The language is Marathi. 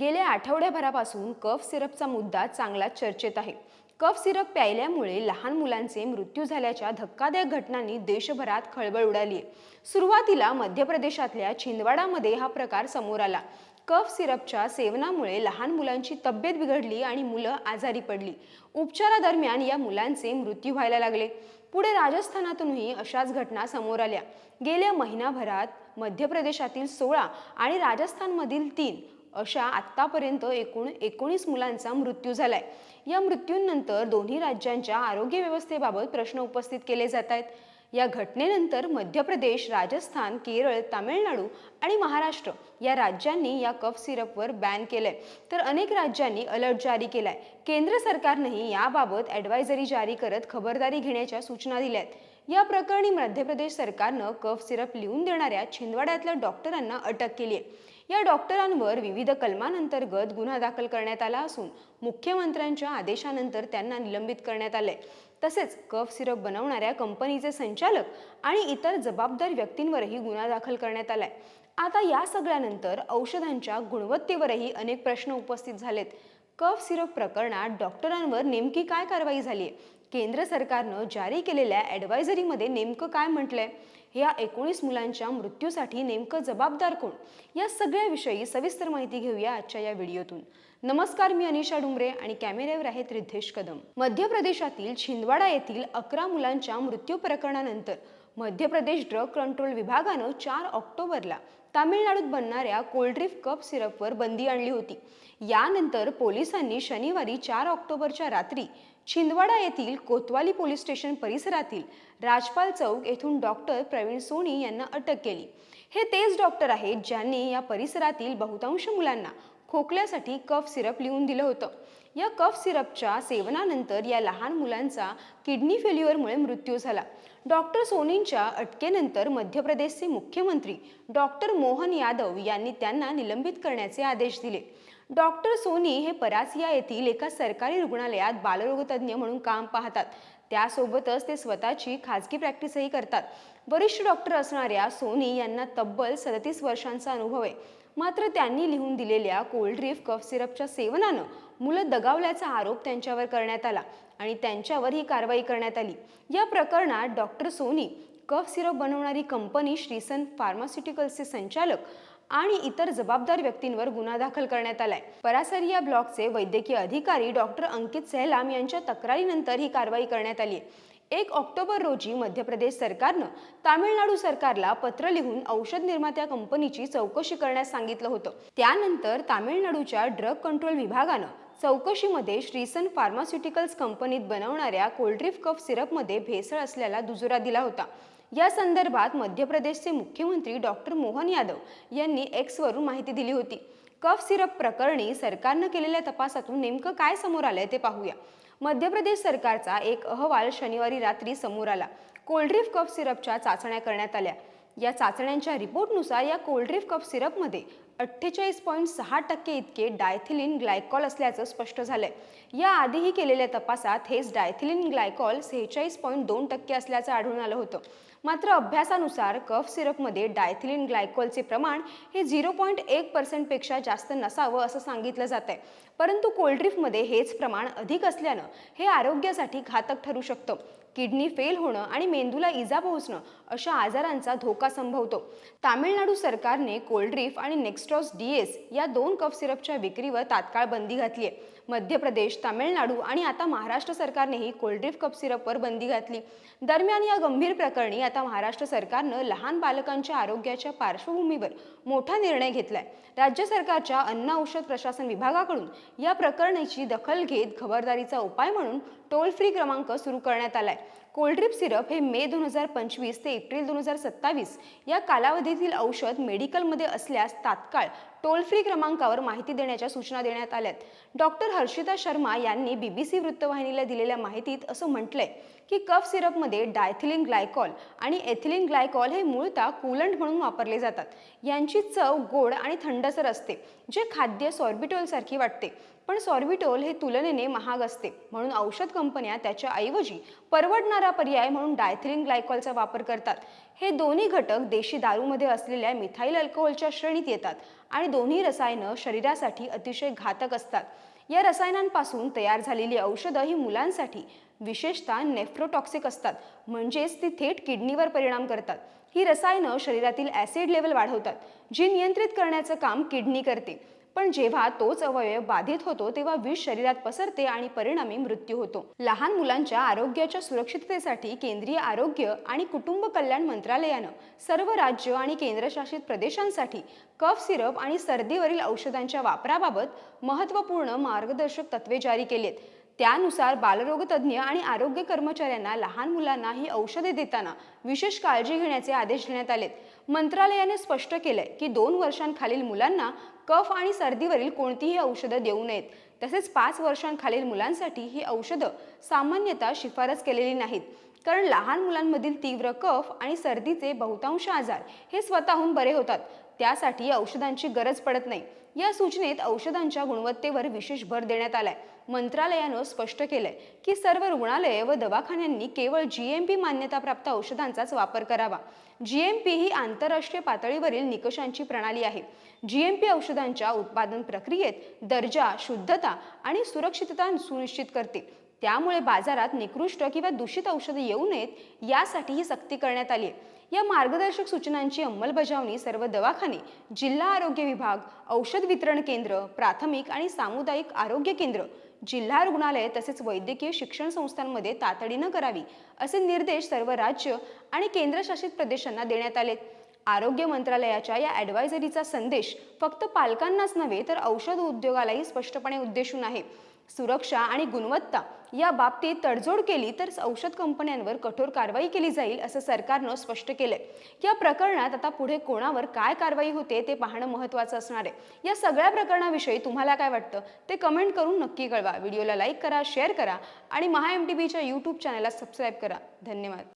गेल्या आठवड्याभरापासून कफ सिरपचा मुद्दा चांगलाच चर्चेत आहे. कफ सिरप प्यायल्यामुळे लहान मुलांचे मृत्यू झाल्याच्या धक्कादायक घटनांनी देशभरात खळबळ उडाली आहे सुरुवातीला मध्य प्रदेशातल्या छिंदवाडामध्ये हा प्रकार समोर आला. कफ सिरपच्या सेवनामुळे लहान मुलांची तब्येत बिघडली आणि मुलं आजारी पडली. उपचारादरम्यान या मुलांचे मृत्यू व्हायला लागले. पुढे राजस्थानातूनही अशाच घटना समोर आल्या. गेल्या महिनाभरात मध्य प्रदेशातील सोळा आणि राजस्थानमधील तीन अशा आत्तापर्यंत एकूण एकोणीस मुलांचा मृत्यू झालाय. या मृत्यूंनंतर दोन्ही राज्यांच्या आरोग्य व्यवस्थेबाबत प्रश्न उपस्थित केले जात आहेत. या घटनेनंतर मध्य प्रदेश राजस्थान केरळ तामिळनाडू आणि महाराष्ट्र या राज्यांनी या कफ सिरपवर बॅन केलंय. तर अनेक राज्यांनी अलर्ट जारी केलाय. केंद्र सरकारनेही याबाबत ॲडवायझरी जारी करत खबरदारी घेण्याच्या सूचना दिल्या आहेत या प्रकरणी मध्य प्रदेश सरकारनं कफ सिरप लिहून देणाऱ्या छिंदवाड्यातल्या डॉक्टरांना अटक केली आहे. या डॉक्टरांवर विविध कलमांअंतर्गत गुन्हा दाखल करण्यात आला असून मुख्यमंत्र्यांच्या आदेशानंतर त्यांना निलंबित करण्यात आले तसेच कफ सिरप बनवणाऱ्या कंपनीचे संचालक आणि इतर जबाबदार व्यक्तींवरही गुन्हा दाखल करण्यात आलाय. आता या सगळ्यानंतर औषधांच्या गुणवत्तेवरही अनेक प्रश्न उपस्थित झालेत. कफ सिरप प्रकरणात डॉक्टरांवर नेमकी काय कारवाई झाली आहे केंद्र सरकारनं जारी केलेल्या ॲडवायझरीमध्ये नेमकं काय म्हटलंय? या एकोणीस मुलांच्या मृत्यूसाठी नेमकं जबाबदार कोण? या सगळ्याविषयी सविस्तर माहिती घेऊया आजच्या या व्हिडिओतून. नमस्कार मी अनिशा डुंगरे आणि कॅमेऱ्यावर आहेत रिद्धेश कदम. मध्य प्रदेशातील छिंदवाडा येथील अकरा मुलांच्या मृत्यू प्रकरणानंतर मध्य प्रदेश ड्रग कंट्रोल विभागानं चार ऑक्टोबरला तामिळनाडूत बनणाऱ्या कोल्ड्रिफ कप सिरपवर बंदी आणली होती. यानंतर पोलिसांनी शनिवारी चार ऑक्टोबरच्या रात्री छिंदवाडा येथील कोतवाली पोलीस स्टेशन परिसरातील राजपाल चौक येथून डॉक्टर प्रवीण सोनी यांना अटक केली. हे तेच डॉक्टर आहेत ज्यांनी या परिसरातील बहुतांश मुलांना खोकल्यासाठी कफ सिरप लिहून दिलं होतं. या कफ सिरपच्या सेवनानंतर या लहान मुलांचा किडनी फेल्युअरमुळे मृत्यू झाला. डॉक्टर सोनींच्या अटकेनंतर मध्य प्रदेशचे मुख्यमंत्री डॉक्टर मोहन यादव यांनी त्यांना निलंबित करण्याचे आदेश दिले. डॉक्टर सोनी हे परासिया येथील एका सरकारी रुग्णालयात बालरोगतज्ञ म्हणून काम पाहतात. त्यासोबतच ते स्वतःची खाजगी प्रॅक्टिसही करतात. वरिष्ठ डॉक्टर असणाऱ्या सोनी यांना तब्बल सदतीस वर्षांचा अनुभव आहे. मात्र त्यांनी लिहून दिलेल्या कोल्ड्रीफ कफ सिरपच्या सेवनानं मुलं दगावल्याचा आरोप त्यांच्यावर करण्यात आला आणि त्यांच्यावर ही कारवाई करण्यात आली. या प्रकरणात डॉक्टर सोनी कफ सिरप बनवणारी कंपनी श्रीसन फार्मास्युटिकल्सचे संचालक आणि इतर जबाबदार व्यक्तींवर गुन्हा दाखल करण्यात आलाय. परासरिया ब्लॉकचे वैद्यकीय अधिकारी डॉक्टर अंकित सेहलाम यांच्या तक्रारीनंतर ही कारवाई करण्यात आली एक ऑक्टोबर रोजी मध्य प्रदेश सरकारनं तामिळनाडू सरकारला पत्र लिहून औषध निर्मात्या कंपनीची चौकशी करण्यास सांगितलं होतं. त्यानंतर तामिळनाडूच्या ड्रग कंट्रोल विभागानं चौकशीमध्ये श्रीसन फार्मास्युटिकल्स कंपनीत बनवणाऱ्या कोल्ड्रीफ कफ सिरपमध्ये भेसळ असल्याला दुजोरा दिला होता. या संदर्भात मध्य प्रदेशचे मुख्यमंत्री डॉक्टर मोहन यादव यांनी एक्सवरून माहिती दिली होती. कफ सिरप प्रकरणी सरकारनं केलेल्या तपासातून नेमकं काय समोर आलंय ते पाहूया. मध्य प्रदेश सरकारचा एक अहवाल शनिवारी रात्री समोर आला. कोल्ड्रीफ कफ सिरपच्या चाचण्या करण्यात आल्या. या चाचण्यांच्या रिपोर्टनुसार या कोल्ड्रीफ कफ सिरपमध्ये अठ्ठेचाळीस पॉईंट सहा टक्के इतके डायथिलिन ग्लायकॉल असल्याचं स्पष्ट झालंय. या आधीही केलेल्या तपासात हेच डायथिलिन ग्लायकॉल सेहेचाळीस पॉईंट दोन टक्के असल्याचं आढळून आलं होतं. मात्र अभ्यासानुसार कफ सिरपमध्ये डायथिलिन ग्लायकॉलचे प्रमाण हे झिरो पॉईंट एक पर्सेंटपेक्षा जास्त नसावं असं सांगितलं जात आहे परंतु कोल्ड्रिफमध्ये हेच प्रमाण अधिक असल्यानं हे आरोग्यासाठी घातक ठरू शकतं. किडनी फेल होणं आणि मेंदूला इजा पोहोचणं अशा आजारांचा धोका संभवतो. तामिळनाडू सरकारने कोल्ड्रिफ आणि नेक्स्ट नेक्स्टॉस डीएस या दोन कफ सिरपच्या विक्रीवर तात्काळ बंदी घातली आहे मध्य प्रदेश तामिळनाडू आणि आता महाराष्ट्र सरकारनेही कोल्ड्रिफ कप सिरपवर बंदी घातली. दरम्यान या गंभीर प्रकरणी आता महाराष्ट्र सरकारनं लहान बालकांच्या आरोग्याच्या पार्श्वभूमीवर मोठा निर्णय घेतलाय. राज्य सरकारच्या अन्न औषध प्रशासन विभागाकडून या प्रकरणाची दखल घेत खबरदारीचा उपाय म्हणून टोल फ्री क्रमांक सुरू करण्यात आलाय. कोल्ड्रिप सिरप हे मे दोन हजार पंचवीस ते एप्रिल दोन हजार सत्तावीस या कालावधीतील औषध मेडिकलमध्ये असल्यास तात्काळ टोल फ्री क्रमांकावर माहिती देण्याच्या सूचना देण्यात आल्यात. डॉक्टर हर्षिता शर्मा यांनी बीबीसी वृत्तवाहिनीला दिलेल्या माहितीत असं म्हटलंय की कफ सिरपमध्ये डायथिलिन ग्लायकॉल आणि एथिलिन ग्लायकॉल हे मूळतः कूलंट म्हणून वापरले जातात. यांची चव गोड आणि थंडसर असते जे खाद्य सॉर्बिटोलसारखी वाटते. पण सॉर्बिटोल हे तुलनेने महाग असते. म्हणून औषध कंपन्या त्याच्या ऐवजी परवडणारा पर्याय म्हणून डायथिलिन ग्लायकॉलचा वापर करतात. हे दोन्ही घटक देशी दारूमध्ये असलेल्या मिथाईल अल्कोहोलच्या श्रेणीत येतात आणि दोन्ही रसायनं शरीरासाठी अतिशय घातक असतात. या रसायनांपासून तयार झालेली औषधं ही मुलांसाठी विशेषतः नेफ्रोटॉक्सिक असतात म्हणजेच ती थेट किडनीवर परिणाम करतात. ही रसायनं शरीरातील ॲसिड लेवल वाढवतात जी नियंत्रित करण्याचं काम किडनी करते. पण जेव्हा तोच अवयव बाधित होतो तेव्हा विष शरीरात पसरते आणि परिणामी मृत्यू होतो. लहान मुलांच्या आरोग्याच्या सुरक्षिततेसाठी केंद्रीय आरोग्य आणि कुटुंब कल्याण मंत्रालयानं सर्व राज्य आणि केंद्रशासित प्रदेशांसाठी कफ सिरप आणि सर्दीवरील औषधांच्या वापराबाबत महत्त्वपूर्ण मार्गदर्शक तत्वे जारी केलेत. त्यानुसार बालरोगतज्ञ आणि आरोग्य कर्मचाऱ्यांना लहान मुलांना ही औषधे देताना विशेष काळजी घेण्याचे आदेश देण्यात आलेत. मंत्रालयाने स्पष्ट केलंय की दोन वर्षांखालील मुलांना कफ आणि सर्दीवरील कोणतीही औषधं देऊ नयेत. तसेच पाच वर्षांखालील मुलांसाठी ही औषधं सामान्यतः शिफारस केलेली नाहीत. कारण लहान मुलांमधील तीव्र कफ आणि सर्दीचे बहुतांश आजार हे स्वतःहून बरे होतात. त्यासाठी औषधांची गरज पडत नाही. या सूचनेत औषधांच्या गुणवत्तेवर विशेष भर देण्यात आलाय. मंत्रालयानं स्पष्ट केलंय की सर्व रुग्णालये व दवाखान्यांनी केवळ जी एम पी मान्यताप्राप्त औषधांचाच वापर करावा. जी एम पी ही आंतरराष्ट्रीय पातळीवरील निकषांची प्रणाली आहे. जी एम पी औषधांच्या उत्पादन प्रक्रियेत दर्जा शुद्धता आणि सुरक्षितता सुनिश्चित करते. त्यामुळे बाजारात निकृष्ट किंवा दूषित औषधं येऊ नयेत यासाठी ही सक्ती करण्यात आली आहे या मार्गदर्शक सूचनांची अंमलबजावणी सर्व दवाखाने जिल्हा आरोग्य विभाग औषध वितरण केंद्र प्राथमिक आणि सामुदायिक आरोग्य केंद्र जिल्हा रुग्णालय तसेच वैद्यकीय शिक्षण संस्थांमध्ये तातडीनं करावी असे निर्देश सर्व राज्य आणि केंद्रशासित प्रदेशांना देण्यात आलेत आरोग्य मंत्रालयाच्या या ॲडवायझरीचा संदेश फक्त पालकांनाच नव्हे तर औषध उद्योगालाही स्पष्टपणे उद्देशून आहे. सुरक्षा आणि गुणवत्ता या बाबतीत तडजोड केली तर औषध कंपन्यांवर कठोर कारवाई केली जाईल असं सरकारनं स्पष्ट केलंय. या प्रकरणात आता पुढे कोणावर काय कारवाई होते ते पाहणं महत्त्वाचं असणार आहे. या सगळ्या प्रकरणाविषयी तुम्हाला काय वाटतं ते कमेंट करून नक्की कळवा. व्हिडिओला लाईक करा शेअर करा आणि महा एम टी बीच्या यूट्यूब चॅनलला सबस्क्राईब करा. धन्यवाद.